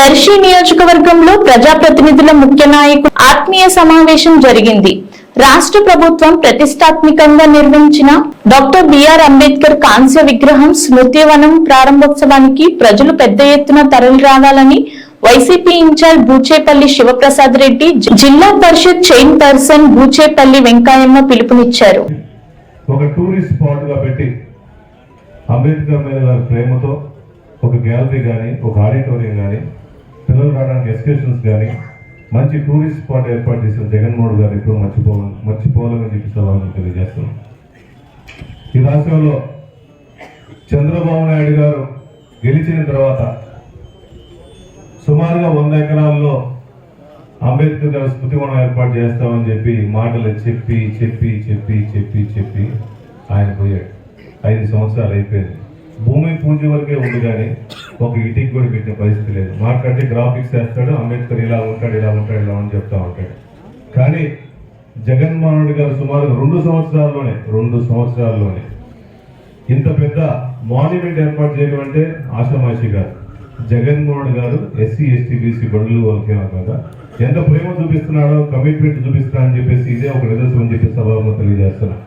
దర్శి నియోజకవర్గంలో ప్రజాప్రతినిధుల ముఖ్య నాయకులు ఆత్మీయ సమావేశం జరిగింది. రాష్ట్ర ప్రభుత్వం ప్రతిష్టాత్మకంగా నిర్వహించిన డాక్టర్ బిఆర్ అంబేద్కర్ కాంస్య విగ్రహం స్మృతివనం ప్రారంభోత్సవానికి ప్రజలు పెద్ద ఎత్తున తరలి రావాలని YCP incharge Buchepalli Sivaprasad Reddy Zilla Parishad chairperson Buchepalli Venkayamma పిలుపునిచ్చారు. ఒక టూరిస్ట్ స్పాట్గా పెట్టి అంబేద్కర్ మీద ప్రేమతో ఒక గ్యాలరీ కానీ ఒక ఆడిటోరియం కానీ పిల్లలు రావడానికి ఎస్కేషన్స్ కానీ మంచి టూరిస్ట్ స్పాట్ ఏర్పాటు చేసిన జగన్మోహన్ గారు ఎప్పుడు మర్చిపోవాలి మర్చిపోవాలని చెప్పి సవాల్ని తెలియజేస్తున్నాం. ఈ రాష్ట్రంలో చంద్రబాబు నాయుడు గారు గెలిచిన తర్వాత సుమారుగా వంద ఎకరాల్లో అంబేద్కర్ గారి స్మృతివనం ఏర్పాటు చేస్తామని చెప్పి మాటలు చెప్పి చెప్పి చెప్పి చెప్పి చెప్పి ఆయన పోయాడు. ఐదు సంవత్సరాలు అయిపోయింది. భూమి పూజ వరకే ఉంది కానీ ఒక ఇటీకి కూడా పెట్టిన పరిస్థితి లేదు. మాట్లాడితే గ్రాఫిక్స్ వేస్తాడు అంబేద్కర్ ఇలా ఉంటాడు ఇలా ఉంటాడు ఇలా అని చెప్తా ఉంటాడు. కానీ జగన్మోహన్ రెడ్డి గారు సుమారు రెండు సంవత్సరాల్లోనే రెండు సంవత్సరాల్లోనే ఇంత పెద్ద మాన్యుమెంట్ ఏర్పాటు చేయడం అంటే ఆశామాషి గారు జగన్మోహన్ గారు ఎస్సీ ఎస్టీ బీసీ బడులు వాళ్ళకేమో కాక ఎంత ప్రేమ చూపిస్తున్నాడో కమిట్మెంట్ చూపిస్తున్నాడని చెప్పేసి ఇదే ఒక నిదర్శనం చెప్పి సభలో తెలియజేస్తున్నాను